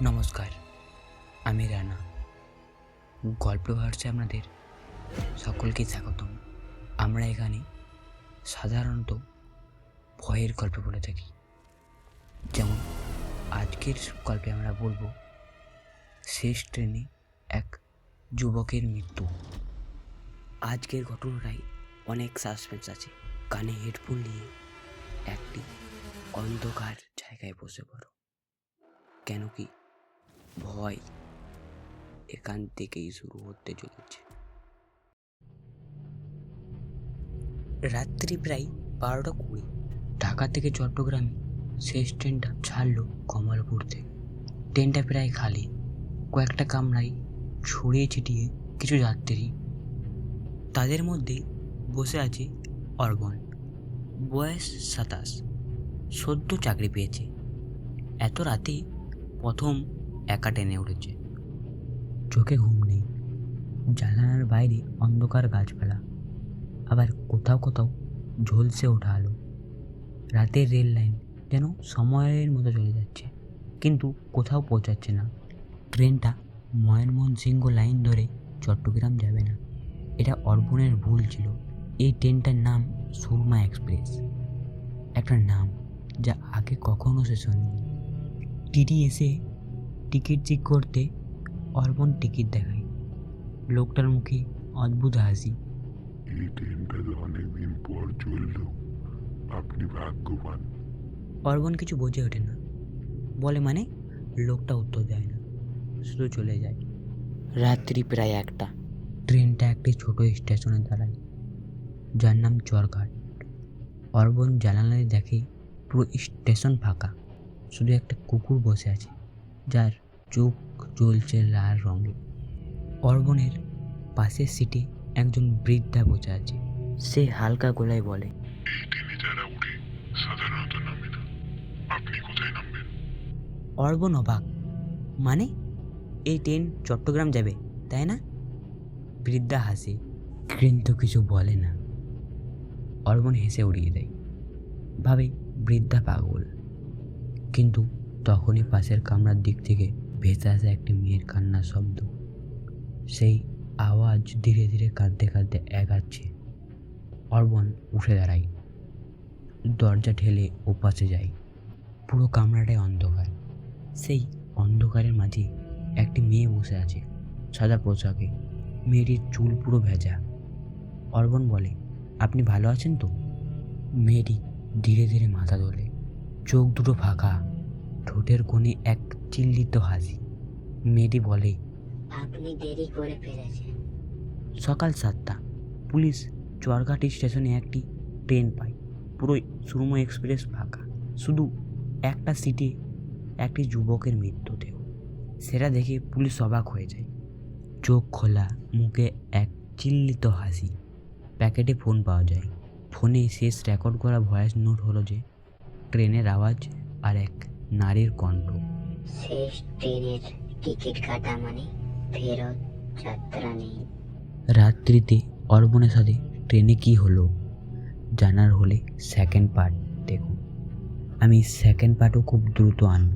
নমস্কার, আমি রানা। গল্প ভার্সে আপনাদের সকলকে স্বাগতম। আমরা এখানে সাধারণত ভয়ের গল্প বলে থাকি। যেমন, আজকের গল্পে আমরা বলব, শেষ ট্রেনে এক যুবকের মৃত্যু। আজকের ঘটনাটাই অনেক সাসপেন্স আছে। কানে হেডফোন নিয়ে একটি অন্ধকার জায়গায় বসে পড়ো। কেন কি ভয় এখান থেকেই শুরু হতে চলেছে। রাত্রি প্রায় বারোটা কুড়ি। ঢাকা থেকে চট্টগ্রামে শেষ ট্রেনটা ছাড়লো কমলপুর থেকে। ট্রেনটা প্রায় খালি। কয়েকটা কামরায় ছড়িয়ে ছিটিয়ে কিছু যাত্রী। তাদের মধ্যে বসে আছে অর্বন বয়স সাতাশ। সদ্য চাকরি পেয়েছে। এত রাতে প্রথম একা টেনে উঠেছে। চোখে ঘুম নেই। জানালার বাইরে অন্ধকার গাছপালা। আবার কোথাও কোথাও ঝলসে ওঠা আলো। রাতের রেল লাইন যেন সময়ের মতো চলে যাচ্ছে, কিন্তু কোথাও পৌঁছাচ্ছে না। ট্রেনটা ময়নমোহন সিংহ লাইন ধরে চট্টগ্রাম যাবে না। এটা অর্পণের ভুল ছিল। এই ট্রেনটার নাম সুরমা এক্সপ্রেস। একটা নাম যা আগে কখনো শেষ হয়নি। টিটি এসে টিকিট চেক করতে অর্পণ টিকিট দেখায়। লোকটার মুখে অদ্ভুত হাসি। এই ট্রেনটা তো অনেকদিন পর চলল। আপনি ভাগ্যবান। অর্বণ কিছু বোঝে ওঠে না। বলে মানে লোকটা উত্তর দেয় না। শুধু চলে যায়। রাত্রি প্রায় একটা। ট্রেনটা একটি ছোট স্টেশনে দাঁড়ায় যার নাম চরঘাট। অর্বণ জানালায় দেখে পুরো স্টেশন ফাঁকা। শুধু একটা কুকুর বসে আছে যার চোখ জ্বলছে লাল রঙে। অর্বণের পাশের সিটে একজন বৃদ্ধা বসে আছে। সে হালকা গলায় বলে এই ট্রেনে যারা উঠে সাধারণত নামে না আপনি কোথায় নামবেন অর্বণ অবাক। মানে? এই ট্রেন চট্টগ্রাম যাবে, তাই না? বৃদ্ধা হাসে। কিন্তু কিছু বলে না। অর্বণ হেসে উড়িয়ে দেয়। ভাবে বৃদ্ধা পাগল। কিন্তু তখনই পাশের কামরার দিক থেকে ভেসে আসে একটি মেয়ের কান্নার শব্দ। সেই আওয়াজ ধীরে ধীরে কাঁদতে কাঁদতে এগাচ্ছে। অর্বণ উঠে দাঁড়ায়। দরজা ঠেলে ওপাশে যায়। পুরো কামরাটায় অন্ধকার। সেই অন্ধকারের মাঝে একটি মেয়ে বসে আছে সাদা পোশাকে। মেয়েটির চুল পুরো ভেজা। অর্বণ বলে, আপনি ভালো আছেন তো? মেয়েটি ধীরে ধীরে মাথা তোলে। চোখ দুটো ফাঁকা। ঠোঁটের কোণে এক চিল্লিত হাসি। মেয়েটি বলে আপনি দেরি করে ফেলেছেন। সকাল সাতটা পুলিশ চরঘাটি স্টেশনে একটি ট্রেন পায়। পুরো সুরমো এক্সপ্রেস ফাঁকা। শুধু একটা সিটে একটি যুবকের মৃত্যুদেহ সেটা দেখে পুলিশ অবাক হয়ে যায়। চোখ খোলা মুখে এক চিল্লিত হাসি। প্যাকেটে ফোন পাওয়া যায়। ফোনে শেষ রেকর্ড করা ভয়েস নোট হলো যে ট্রেনের আওয়াজ আর এক নারীর কণ্ঠ। শেষ ট্রেনের টিকিট কাটা মানে ফেরত যাত্রা নেই। রাত্রিতে অর্বণের সাথে ট্রেনে কি হলো জানার হলে সেকেন্ড পার্ট দেখুন। আমি সেকেন্ড পার্টও খুব দ্রুত আনব।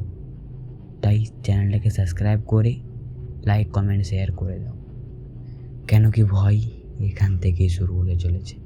তাই চ্যানেলটাকে সাবস্ক্রাইব করে লাইক কমেন্ট শেয়ার করে দাও। কেন কি ভয় এখান থেকে শুরু হতে চলেছে।